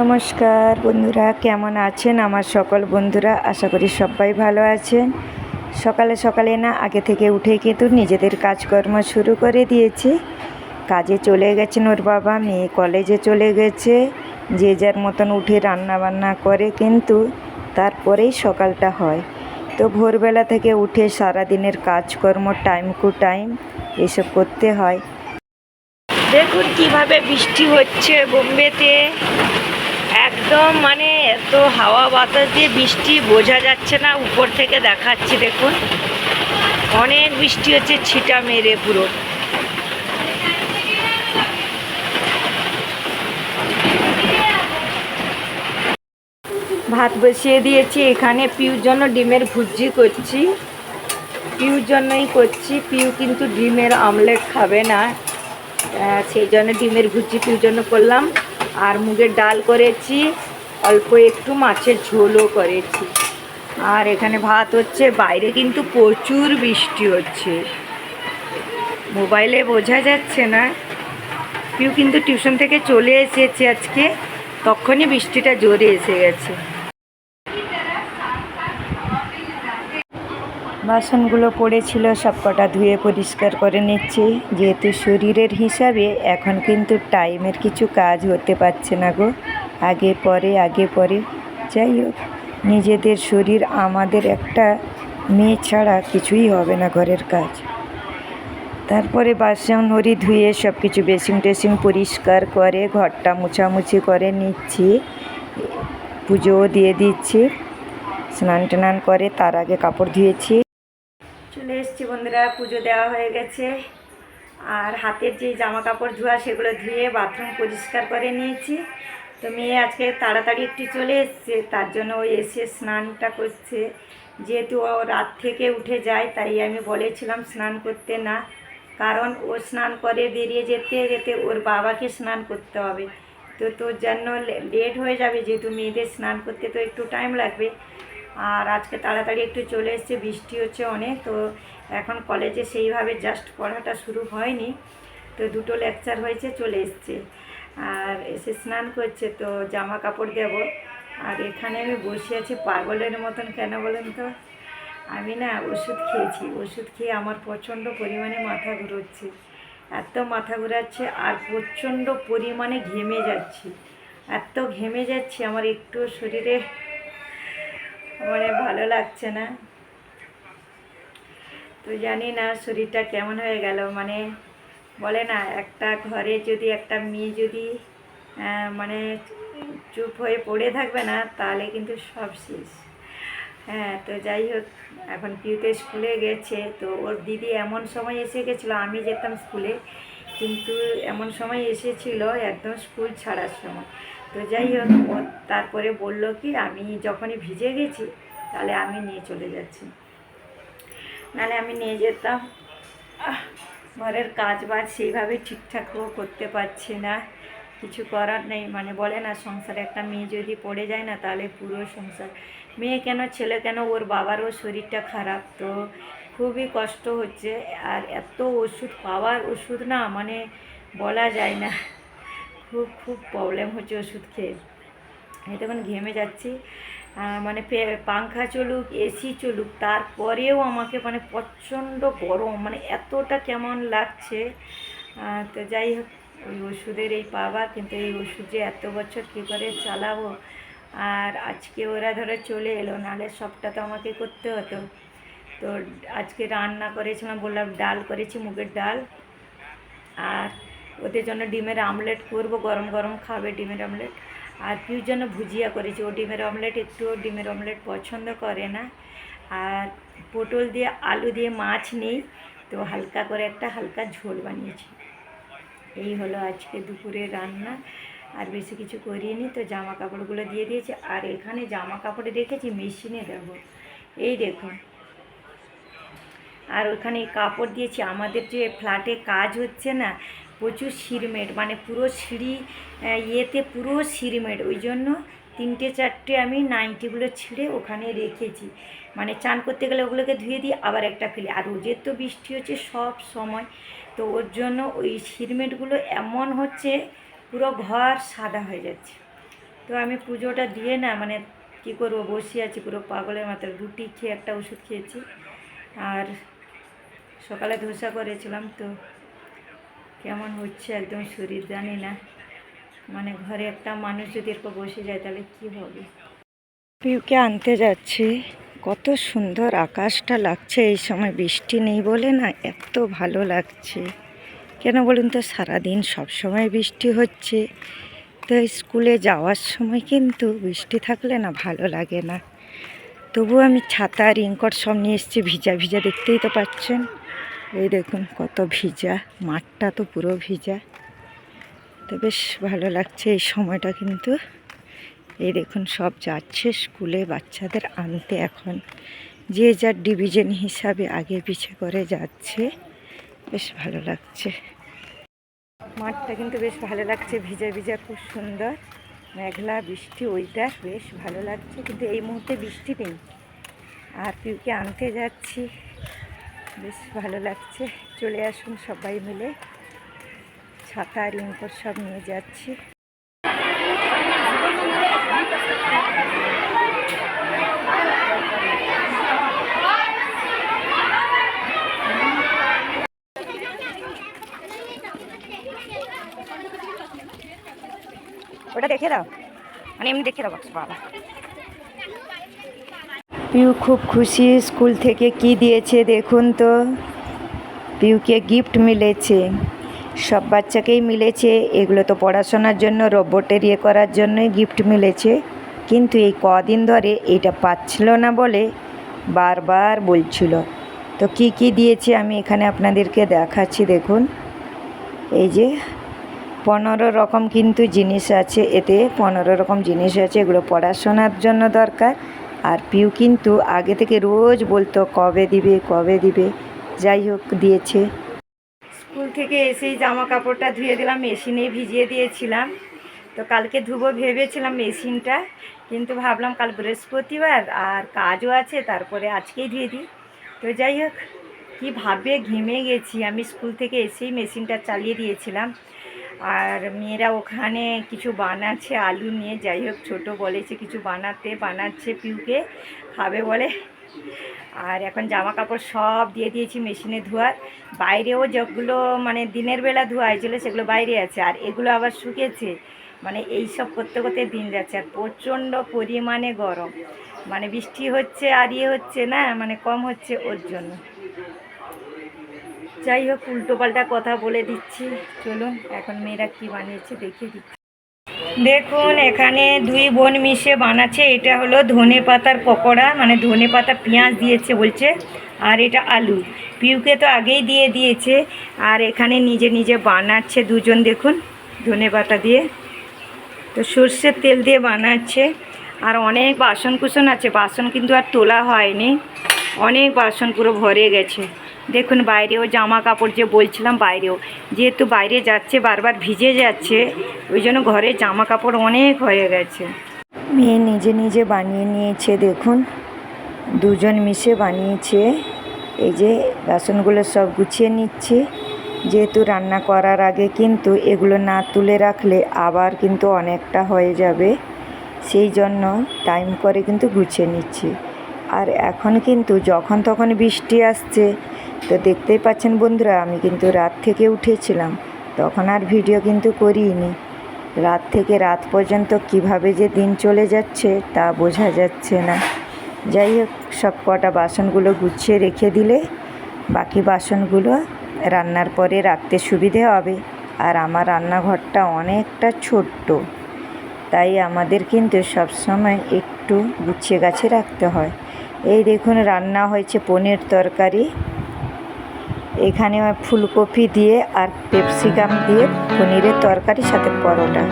নমস্কার বন্ধুরা, কেমন আছেন আমার সকল বন্ধুরা? আশা করি সবাই ভালো আছেন। সকালে সকালে না, আগে থেকে উঠে কিন্তু নিজেদের কাজকর্ম শুরু করে দিয়েছি। কাজে চলে গেছেন ওর বাবা, মেয়ে কলেজে চলে গেছে। যে যার মতন উঠে রান্না বান্না করে কিন্তু তারপরেই সকালটা হয়। তো ভোরবেলা থেকে উঠে সারা দিনের কাজকর্ম টাইম টু টাইম এসব করতে হয়। দেখুন কীভাবে বৃষ্টি হচ্ছে বোম্বেতে। একদম মানে এত হাওয়া বাতাস দিয়ে বৃষ্টি বোঝা যাচ্ছে না, উপর থেকে দেখাচ্ছি দেখুন। অনেক বৃষ্টি হচ্ছে, ছিটা মেরে পুরো। ভাত বসিয়ে দিয়েছি, এখানে পিউর জন্য ডিমের ভুজি করছি। পিউর জন্যই করছি, পিউ কিন্তু ডিমের আমলেট খাবে না। সেই জন্য ডিমের ভুজি পিউর জন্য করলাম। আর মুগের ডাল করেছি, অল্প একটু মাছের ঝোলও করেছি। আর এখানে ভাত হচ্ছে, বাইরে কিন্তু প্রচুর বৃষ্টি হচ্ছে। মোবাইলে বোঝা যাচ্ছে না। কেউ কিন্তু টিউশন থেকে চলে এসেছে আজকে, তখনই বৃষ্টিটা জোরে এসে গেছে। বাসনগুলো পড়েছিল সব কটা ধুয়ে পরিষ্কার করে নিচ্ছি। যেহেতু শরীরের হিসাবে এখন কিন্তু টাইমের কিছু কাজ হতে পারছে না গো। আগে পরে আগে পরে। যাই হোক, নিজেদের শরীর আমাদের একটা মেয়ে ছাড়া কিছুই হবে না ঘরের কাজ। তারপরে বাসন হরি ধুয়ে সব কিছু বেসিং টেসিং পরিষ্কার করে, ঘরটা মুছামুছি করে নিচ্ছি। পুজোও দিয়ে দিচ্ছি। স্নান টান করে তার আগে কাপড় ধুয়েছি। চলে এসেছি বন্ধুরা, পুজো দেওয়া হয়ে গেছে। আর হাতের যে জামা কাপড় ধোয়া, সেগুলো ধুয়ে বাথরুম পরিষ্কার করে নিয়েছি। তো মেয়ে আজকে তাড়াতাড়ি একটু চলে এসছে, তার জন্য ও এসে স্নানটা করছে। যেহেতু ও রাত থেকে উঠে যায়, তাই আমি বলেছিলাম স্নান করতে না। কারণ ও স্নান করে বেরিয়ে যেতে যেতে ওর বাবাকে স্নান করতে হবে। তো তোর জন্য লেট হয়ে যাবে, যেহেতু মেয়েদের স্নান করতে তো একটু টাইম লাগবে। আর আজকে তাড়াতাড়ি একটু চলে এসছে, বৃষ্টি হচ্ছে অনেক, তো এখন কলেজে সেইভাবে জাস্ট পড়াটা শুরু হয়নি, তো দুটো লেকচার হয়েছে, চলে এসছে। আর এসে স্নান করছে, তো জামা কাপড় দেব। আর এখানে আমি বসে আছি, পাগলের মতন কেন বলেন তো? আমি না ওষুধ খেয়েছি, ওষুধ খেয়ে আমার প্রচণ্ড পরিমাণে মাথা ঘুরোচ্ছে, এত মাথা ঘুরাচ্ছে আর প্রচণ্ড পরিমাণে ঘেমে যাচ্ছি, এত ঘেমে যাচ্ছি, আমার একটু শরীরে মানে ভালো লাগছে না। তো জানি না শরীরটা কেমন হয়ে গেল। মানে বলে না, একটা ঘরে যদি একটা মেয়ে যদি মানে চুপ হয়ে পড়ে থাকবে না, তাহলে কিন্তু সব শেষ। হ্যাঁ তো যাই হোক, এখন পিউতে স্কুলে গেছে। তো ওর দিদি এমন সময় এসে গেছিল, আমি যেতাম স্কুলে। কিন্তু এমন সময় এসেছিল একদম স্কুল ছাড়ার সময়। তো যাই হোক, ও তারপরে বলল কি, আমি যখনই ভিজে গেছি, তাহলে আমি নিয়ে চলে যাচ্ছি। নাহলে আমি নিয়ে যেতাম। ঘরের কাজ বাজ সেইভাবে ঠিকঠাকও করতে পারছি না। কিছু করার নেই মানে বলে না, সংসারে একটা মেয়ে যদি পড়ে যায় না, তাহলে পুরো সংসার। মেয়ে কেন, ছেলে কেন, ওর বাবারও শরীরটা খারাপ তো। খুবই কষ্ট হচ্ছে, আর এত ওষুধ, পাওয়ার ওষুধ না মানে বলা যায় না। খুব খুব প্রবলেম হচ্ছে ওষুধ খেয়ে। আমি তখন ঘেমে যাচ্ছি। মানে পাংখা চলুক এসি চলুক, তারপরেও আমাকে মানে প্রচণ্ড গরম মানে এতটা কেমন লাগছে। তো যাই হোক, ওই ওষুধের এই পাওয়া, কিন্তু এই ওষুধ যে এত বছর কী করে চালাবো? আর আজকে ওরা ধরে চলে এলো, নাহলে সবটা তো আমাকে করতে হতো। তো আজকে রান্না করেছিলাম, বললাম ডাল করেছি, মুগের ডাল। আর ওদের জন্য ডিমের আমলেট করব, গরম গরম খাবে ডিমের আমলেট। আর পিউর জন্য ভুজিয়া করেছি, ও ডিমের অমলেট একটু ডিমের অমলেট পছন্দ করে না। আর পটল দিয়ে আলু দিয়ে মাছ নেই, তো হালকা করে একটা হালকা ঝোল বানিয়েছি। এই হলো আজকে দুপুরে রান্না। আর বেশি কিছু করিনি, তো জামা কাপড়গুলো দিয়ে দিয়েছি। আর এখানে জামা কাপড় রেখেছি, মেশিনে দেবো এই দেখুন। আর ওখানে কাপড় দিয়েছি। আমাদের যে ফ্ল্যাটে কাজ হচ্ছে না প্রচুর সিরমেট মানে পুরো সিঁড়ি ইয়েতে পুরো সিরমেট ওই জন্য তিনটে, চারটে আমি নাইটিগুলো ছিঁড়ে ওখানে রেখেছি। মানে চান করতে গেলে ওগুলোকে ধুয়ে দিই আবার একটা ফেলি। আর রোজের তো বৃষ্টি হচ্ছে সব সময়। তো ওর জন্য ওই সিরমেটগুলো এমন হচ্ছে, পুরো ঘর সাদা হয়ে যাচ্ছে। তো আমি পুজোটা দিয়ে না মানে কী করব, বসে আছি পুরো পাগলের মাথায় রুটি খেয়ে একটা ওষুধ খেয়েছি। আর সকালে ধোসা করেছিলাম তো কেমন হচ্ছে একদম শরীর জানি না। মানে ঘরে একটা মানুষ যদি এরকম বসে যায়, তাহলে কি হবে? পিউকে আনতে যাচ্ছি। কত সুন্দর আকাশটা লাগছে, এই সময় বৃষ্টি নেই বলে না এত ভালো লাগছে। কেন বলুন তো, সারাদিন সব সময় বৃষ্টি হচ্ছে। তো স্কুলে যাওয়ার সময় কিন্তু বৃষ্টি থাকলে না ভালো লাগে না। তবু আমি ছাতা রিংকট সব নিয়ে এসেছি, ভিজা ভিজা দেখতেই তো পাচ্ছেন। এই দেখুন কত ভিজা, মাঠটা তো পুরো ভিজা। তো বেশ ভালো লাগছে এই সময়টা কিন্তু। এই দেখুন সব যাচ্ছে স্কুলে বাচ্চাদের আনতে এখন। যে যার ডিভিশন হিসাবে আগে পিছে করে যাচ্ছে, বেশ ভালো লাগছে। মাঠটা কিন্তু বেশ ভালো লাগছে, ভিজা ভিজা খুব সুন্দর। মেঘলা বৃষ্টি ওইটা বেশ ভালো লাগছে, কিন্তু এই মুহূর্তে বৃষ্টি নেই। আর পিউকে আনতে যাচ্ছি। বেশ ভালো লাগছে। চলে আসুন সবাই মিলে। ছাতা রিঙ্কর সব নিয়ে যাচ্ছি। ওটা দেখে দাও। মানে এমনি দেখে দাও বাবা পিউ খুব খুশি স্কুল থেকে কি দিয়েছে দেখুন তো। পিউকে গিফট মিলেছে। সব বাচ্চাকেই মিলেছে। এগুলো তো পড়াশোনার জন্য, রোবটের ইয়ে করার জন্যই গিফট মিলেছে। কিন্তু এই কদিন ধরে এটা পাচ্ছিল না বলে বারবার বলছিল। তো কি কি দিয়েছে আমি এখানে আপনাদেরকে দেখাচ্ছি দেখুন। এই যে পনেরো রকম কিন্তু জিনিস আছে। এতে পনেরো রকম জিনিস আছে। এগুলো পড়াশোনার জন্য দরকার। আর পিউ কিন্তু আগে থেকে রোজ বলতো, কবে দিবে কবে দিবে? যাই হোক, দিয়েছে। স্কুল থেকে এসেই জামা কাপড়টা ধুয়ে দিলাম, মেশিনে ভিজিয়ে দিয়েছিলাম। তো কালকে ধুবো ভেবেছিলাম মেশিনটা, কিন্তু ভাবলাম কাল বৃহস্পতিবার আর কাজও আছে, তারপরে আজকেই ধুয়ে দিই। তো যাই হোক, কী ভাবে ঘেমে গেছি। আমি স্কুল থেকে এসেই মেশিনটা চালিয়ে দিয়েছিলাম। আর মেয়েরা ওখানে কিছু বানাচ্ছে, আলু নিয়ে, যাই হোক, ছোটো বলেছে কিছু বানাতে, বানাচ্ছে পিউকে, খাবে বলে। আর এখন জামা কাপড় সব দিয়ে দিয়েছি মেশিনে ধোয়ার। বাইরেও যেগুলো মানে দিনের বেলা ধোয়া হয়েছিল সেগুলো বাইরে আছে, আর এগুলো আবার শুকেছে। মানে এই সব করতে করতে দিন যাচ্ছে, আর প্রচণ্ড পরিমাণে গরম। মানে বৃষ্টি হচ্ছে আর ইয়ে হচ্ছে না মানে কম হচ্ছে ওর জন্য। যাই হোক উল্টো পাল্টা কথা বলে দিচ্ছি। চলুন, এখন মেয়েরা কি বানিয়েছে দেখিয়ে দিচ্ছি। দেখুন, এখানে দুই বোন মিশে বানাচ্ছে। এটা হলো ধনে পাতার পকোড়া মানে ধনে পাতা পেঁয়াজ দিয়েছে বলছে, আর এটা আলু। পিউকে তো আগেই দিয়ে দিয়েছে, আর এখানে নিজে নিজে বানাচ্ছে দুজন, দেখুন, ধনে পাতা দিয়ে। তো সর্ষের তেল দিয়ে বানাচ্ছে, আর অনেক বাসন কুসন আছে। বাসন কিন্তু আর তোলা হয়নি। অনেক বাসন পুরো ভরে গেছে। দেখুন, বাইরেও জামা কাপড় যে বলছিলাম বাইরেও, যেহেতু বাইরে যাচ্ছে, বারবার ভিজে যাচ্ছে, ওই জন্য ঘরে জামা কাপড় অনেক হয়ে গেছে। মেয়ে নিজে নিজে বানিয়ে নিয়েছে, দেখুন। দুজন মিশে বানিয়েছে, এই যে বাসনগুলো সব গুছিয়ে নিচ্ছে। যেহেতু রান্না করার আগে কিন্তু এগুলো না তুলে রাখলে আবার কিন্তু অনেকটা হয়ে যাবে। সেই জন্য টাইম করে কিন্তু গুছিয়ে নিচ্ছি। আর এখন কিন্তু যখন তখন বৃষ্টি আসছে, তো দেখতেই পাচ্ছেন বন্ধুরা, আমি কিন্তু রাত থেকে উঠেছিলাম, তখন আর ভিডিও কিন্তু করিনি। রাত থেকে রাত পর্যন্ত কীভাবে যে দিন চলে যাচ্ছে তা বোঝা যাচ্ছে না। যাই হোক, সব কটা বাসনগুলো গুছিয়ে রেখে দিলে বাকি বাসনগুলো রান্নার পরে রাখতে সুবিধে হবে। আর আমার রান্নাঘরটা অনেকটা ছোট্ট, তাই আমাদের কিন্তু সবসময় একটু গুছিয়ে গাছে রাখতে হয়। এই দেখুন, রান্না হয়েছে পনির তরকারি। এখানে ফুলকপি দিয়ে আর পেপসিকাম দিয়ে পনিরের তরকারি সাথে পরোটা।